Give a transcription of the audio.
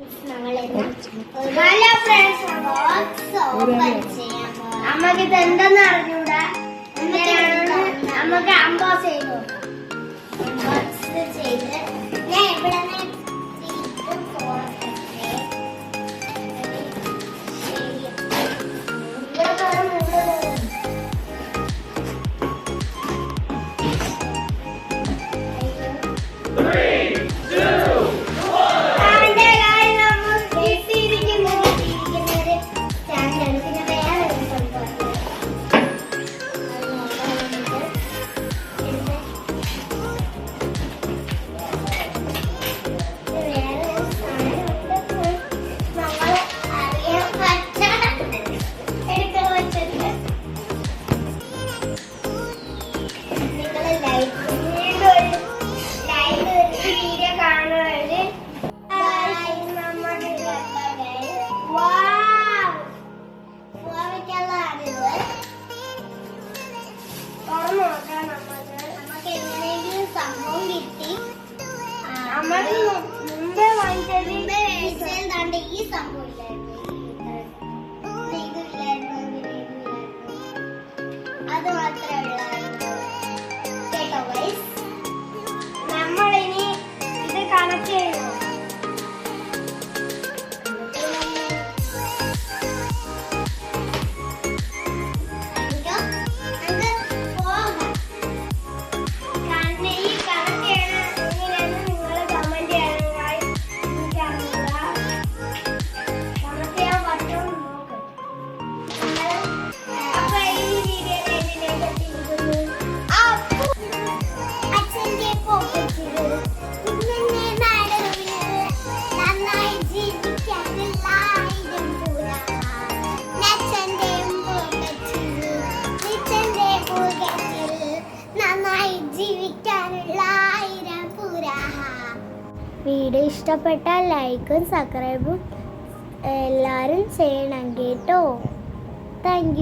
Hello friends എന്തെന്ന് അറിഞ്ഞൂടാ നമുക്ക് അൺബോക്സ് ചെയ്തു ഞാൻ ഇവിടെ Three. സംഭവം കിട്ടി നമ്മൾ മുമ്പേ വാങ്ങിച്ചത് ഈ സംഭവം ഇല്ലായിരുന്നു. വീഡിയോ ഇഷ്ടപ്പെട്ടാൽ ലൈക്കും സബ്സ്ക്രൈബും എല്ലാവരും ചെയ്യണം കേട്ടോ. താങ്ക്